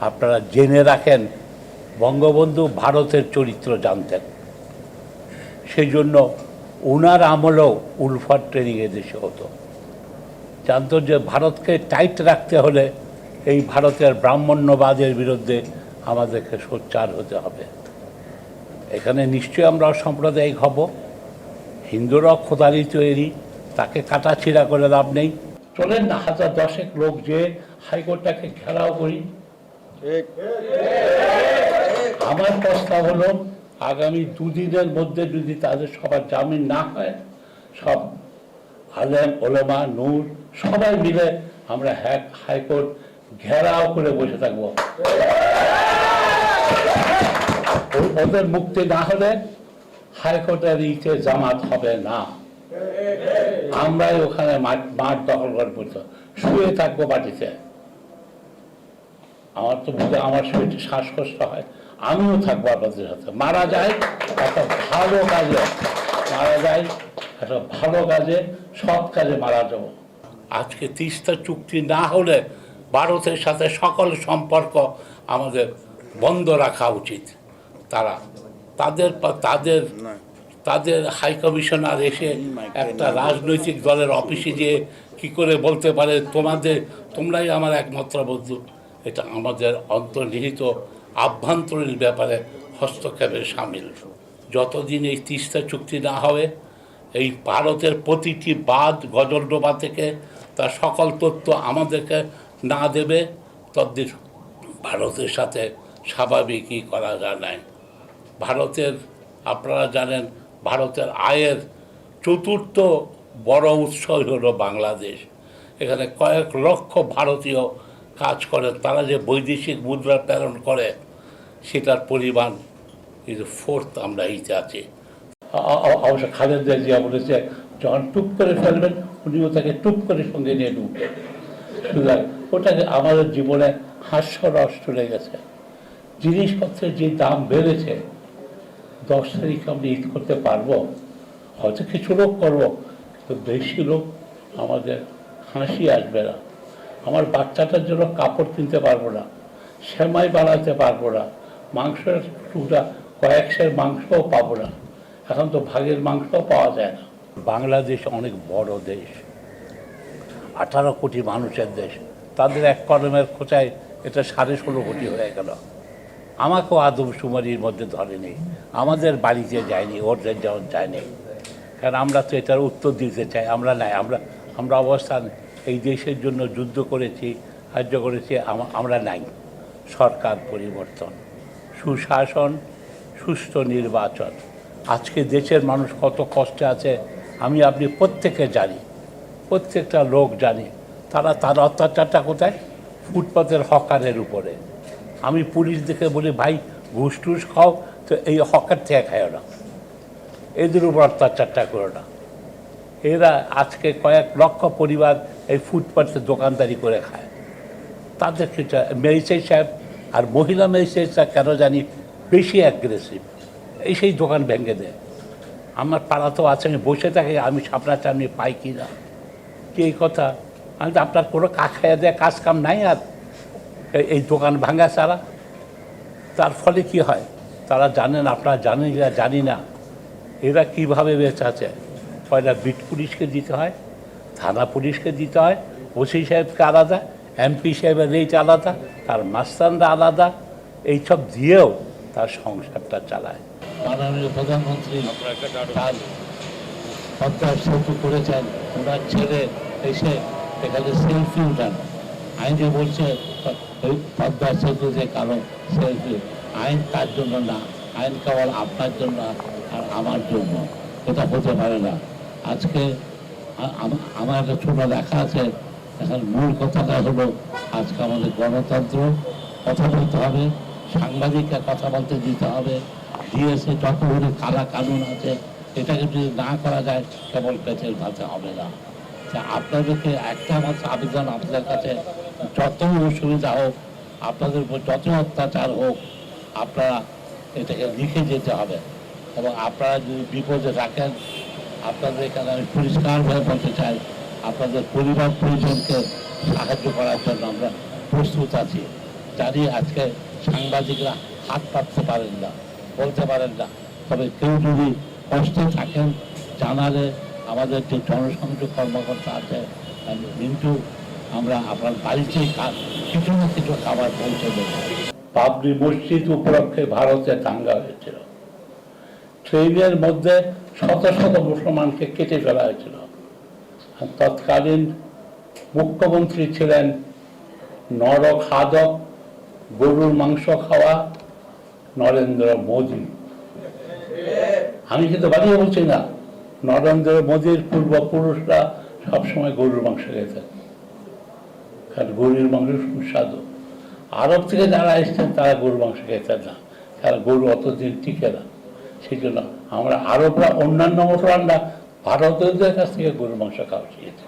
আপনারা জেনে রাখেন, বঙ্গবন্ধু ভারতের চরিত্র জানতেন। সেই জন্য ওনার আমলেও উলফার ট্রেনিং এদেশে হতো। জানতো যে ভারতকে টাইট রাখতে হলে এই ভারতের ব্রাহ্মণ্যবাদের বিরুদ্ধে আমাদেরকে সোচ্চার হতে হবে। এখানে নিশ্চয়ই আমরা সাম্প্রদায়িক হব। হিন্দুরাও খোদারি তৈরি তাকে কাটাছিড়া করে লাভ নেই। চলেন না হাজার দশেক লোক যে হাইকোর্টটাকে ঘেরাও করি। আমার প্রস্তাব হলো আগামী দুদিনের মধ্যে যদি তাদের সবার জামিন না হয় সব আলেম ওলেমা নূর সবাই মিলে আমরা হ্যাক হাইকোর্ট ঘেরাও করে বসে থাকব। ওদের মুক্তি না হলে হাইকোর্টের ইতে জামাত হবে না। আমরাই ওখানে মাঠ দখল করে শুয়ে থাকব বাটিতে আমার তো বুঝে আমার শরীরটা শ্বাসকষ্ট হয়। আমিও থাকব আপনাদের সাথে। মারা যায় একটা ভালো কাজে। মারা যায় একটা ভালো কাজে সৎ কাজে মারা যাব। আজকে তিস্তা চুক্তি না হলে ভারতের সাথে সকল সম্পর্ক আমাদের বন্ধ রাখা উচিত। তারা তাদের তাদের তাদের হাই কমিশনার এসে একটা রাজনৈতিক দলের অফিসে গিয়ে কি করে বলতে পারে? তোমাদের তোমরাই আমার একমাত্র বন্ধু। এটা আমাদের অন্তর্নিহিত আভ্যন্তরীণ ব্যাপারে হস্তক্ষেপের সামিল। যতদিন এই তিস্তা চুক্তি না হবে, এই ভারতের প্রতিটি বাদ গজলডোবা থেকে তার সকল তথ্য আমাদেরকে না দেবে, ততদিন ভারতের সাথে স্বাভাবিকই করা যায় নাই। ভারতের, আপনারা জানেন, ভারতের আয়ের চতুর্থ বড় উৎস হলো বাংলাদেশ। এখানে কয়েক লক্ষ ভারতীয় কাজ করে, তারা যে বৈদেশিক মুদ্রা প্রেরণ করে, সেটার পরিমাণ কিন্তু ফোর্থ আমরা এইতে আছি। অবশ্য খালেদা জিয়া বলেছে, যখন টুপ করে ফেলবেন, উনিও তাকে টুপ করে সঙ্গে নিয়ে সুতরাং ওটাকে আমাদের জীবনে হাস্যরস চলে গেছে। জিনিসপত্রের যে দাম বেড়েছে, দশ তারিখ আমরা ঈদ করতে পারব, হয়তো কিছু লোক করব, কিন্তু বেশি লোক আমাদের হাসি আসবে না। আমার বাচ্চাটার জন্য কাপড় কিনতে পারব না, সেমাই বানাতে পারব না, মাংসের টুকরা কয়েকশের মাংসও পাবো না। এখন তো ভাগের মাংসও পাওয়া যায় না। বাংলাদেশ অনেক বড় দেশ, আঠারো কোটি মানুষের দেশ, তাদের এক কলমের খোঁচায় এটা সাড়ে ষোলো কোটি হয়ে গেল। আমাকেও আদমশুমারির মধ্যে ধরেনি, আমাদের বাড়িতে যায়নি, ওদের যেমন যায়নি। কারণ আমরা তো এটার উত্তর দিতে চাই, আমরা নাই, আমরা আমরা অবস্থান এই দেশের জন্য যুদ্ধ করেছি, সাহায্য করেছি আমরা নাই। সরকার পরিবর্তন, সুশাসন, সুষ্ঠু নির্বাচন। আজকে দেশের মানুষ কত কষ্টে আছে, আমি, আপনি প্রত্যেকে জানি, প্রত্যেকটা লোক জানি। তারা, তার অত্যাচারটা কোথায়? ফুটপাতের হকারের উপরে। আমি পুলিশ দেখে বলি, ভাই ঘুষ টুস খাও, তো এই হকার থেকে খায় না। এদের উপর অত্যাচারটা করো না। এরা আজকে কয়েক লক্ষ পরিবার এই ফুটপাতে দোকানদারি করে খায়। তাদের সেটা মেজিস্ট্রেট সাহেব আর মহিলা মেজিস্ট্রেটরা কেন জানি বেশি অ্যাগ্রেসিভ এই সেই দোকান ভেঙে দেয়। আমার পাড়া তো আছে, আমি বসে থাকি, আমি সাপড়া চামনি পাই কি না? কি এই কথা? আমি তো আপনার কোনো কাজ খাইয়া দেয়, কাজ কাম নাই আর। এই- দোকান ভাঙা ছাড়া তার ফলে কি হয়? তারা জানেন, আপনারা জানেন জানি না। এরা কীভাবে বেঁচে আছে? পয়লা বিট পুলিশকে দিতে হয়, থানা পুলিশকে দিতে হয়, ওসি সাহেবকে আলাদা, এমপি সাহেবের রেট আলাদা, তার মাস্তানরা আলাদা এইসব দিয়েও তার সংসারটা চালায়। মাননীয় প্রধানমন্ত্রী তার সেতু করেছেন ওনার ছেলে এসে এখানে সেলফি উঠান। আইনে বলছে, ওই পদ্মার সেতু যে কারণ সেলফি, আইন তার জন্য না, আইন কেবল আপনার জন্য আর আমার জন্য। এটা হতে পারে না। আজকে আমার একটা ছোট লেখা আছে, এখন মূল কথাটা হলো, আজকে আমাদের গণতন্ত্র, কথা বলতে হবে, সাংবাদিককে কথা বলতে দিতে হবে ডিএসএ যতগুলি কালা কানুন আছে, এটাকে যদি না করা যায়, কেবল পেটের ভাতে হবে না। তা আপনাদেরকে একটা মাত্র আবেদন আপনাদের কাছে যত অসুবিধা হোক, আপনাদের উপর যত অত্যাচার হোক, আপনারা এটাকে লিখে যেতে হবে। এবং আপনারা যদি বিপদে রাখেন আপনাদের এখানে আমি পরিষ্কারভাবে বলতে চাই, আপনাদের পরিবার পরিজনকে সাহায্য করার জন্য আমরা প্রস্তুত আছি। জানি আজকে সাংবাদিকরা হাত পাততে পারেন না, বলতে পারেন না। তবে কেউ যদি কষ্টে থাকেন, জানালে আমাদের যে জনসংযোগ কর্মকর্তা আছে কিন্তু আমরা আপনার বাড়িতে কিছু না কিছু খাবার পৌঁছে দেবো। বাবরি মসজিদ উপলক্ষে ভারতে দাঙ্গা হয়েছিল। ট্রেনের মধ্যে শত শত মুসলমানকে কেটে ফেলা হয়েছিল। তৎকালীন মুখ্যমন্ত্রী ছিলেন নরক হাদক, গরুর মাংস খাওয়া, নরেন্দ্র মোদী। আমি কিন্তু বানিয়ে বলছি না, নরেন্দ্র মোদীর পূর্বপুরুষরা সবসময় গরুর মাংস খেতেন। কারণ গরুর মাংস সুস্বাদু। আরব থেকে যারা এসছেন, তারা গরুর মাংস খেতেন না, কারণ গরু অতদিন টিকে না। জন্য আমরা আরবরা অন্যান্য মুসলমানরা ভারতীয়দের কাছ থেকে গরুর মাংস খাওয়া শিখেছি।